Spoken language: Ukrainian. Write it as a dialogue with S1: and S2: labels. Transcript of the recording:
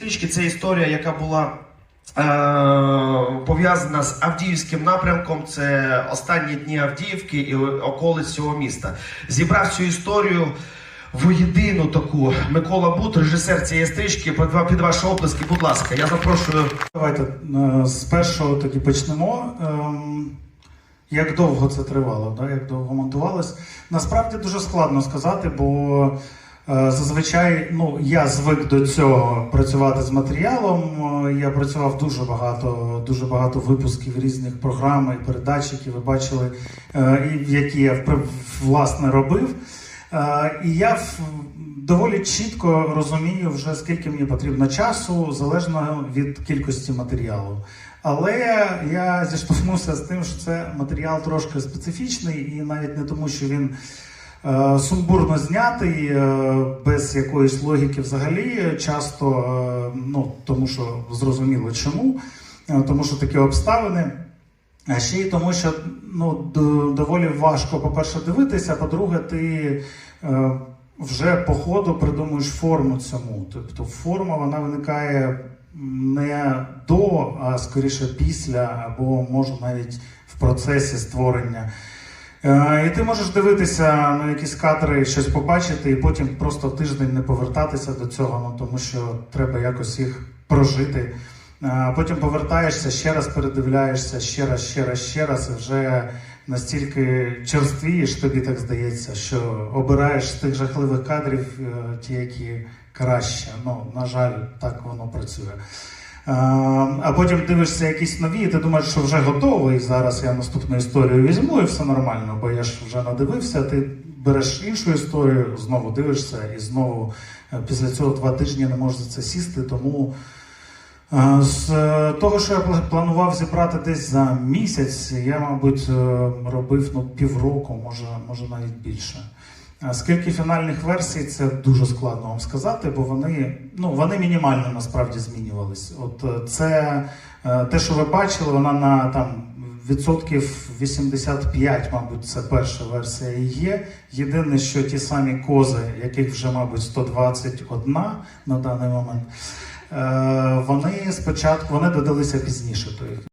S1: Трішки це історія, яка була е, пов'язана з Авдіївським напрямком. Це останні дні Авдіївки і околиць цього міста. Зібрав цю історію воєдину таку. Микола Бут, режисер цієї стрічки. Під, ваші оплески, будь ласка, я запрошую.
S2: Давайте е, з першого тоді почнемо. Ем, Як довго це тривало, да? як довго монтувалось? Насправді дуже складно сказати, бо зазвичай ну, я звик до цього працювати з матеріалом. Е, Я працював дуже багато, дуже багато випусків різних програм і передач, які ви бачили, е, які я власне робив. Е, І я доволі чітко розумію вже скільки мені потрібно часу, залежно від кількості матеріалу. Але я зіштовхнувся з тим, що це матеріал трошки специфічний, і навіть не тому, що він е, сумбурно знятий, е, без якоїсь логіки взагалі, часто, е, ну тому що зрозуміло чому, Е, тому що такі обставини. А ще й тому, що ну, доволі важко, по-перше, дивитися, по-друге, ти е, вже по ходу придумуєш форму цьому. Тобто форма вона виникає не до, а скоріше після, або може навіть в процесі створення. Е, І ти можеш дивитися на якісь кадри, щось побачити, і потім просто тиждень не повертатися до цього, ну тому що треба якось їх прожити. Потім повертаєшся, ще раз передивляєшся, ще раз, ще раз, ще раз, і вже настільки черствієш, тобі так здається, що обираєш з тих жахливих кадрів е, ті, які краще. Ну, на жаль, так воно працює. А, А потім дивишся якісь нові, і ти думаєш, що вже готовий. Зараз я наступну історію візьму і все нормально, бо я ж вже надивився. Ти береш іншу історію, знову дивишся, і знову е, після цього два тижні не можеш за це сісти. Тому е, з е, того, що я пла- планував зібрати десь за місяць, я, мабуть, е, робив ну, півроку, може, може навіть більше. Скільки фінальних версій, це дуже складно вам сказати, бо вони, ну, вони мінімально насправді змінювались. От е, це е, те, що ви бачили, вона на там відсотків 85, мабуть, це перша версія і є. Єдине, що ті самі кози, яких вже, мабуть, 121 на даний момент, е, вони спочатку вони додалися пізніше.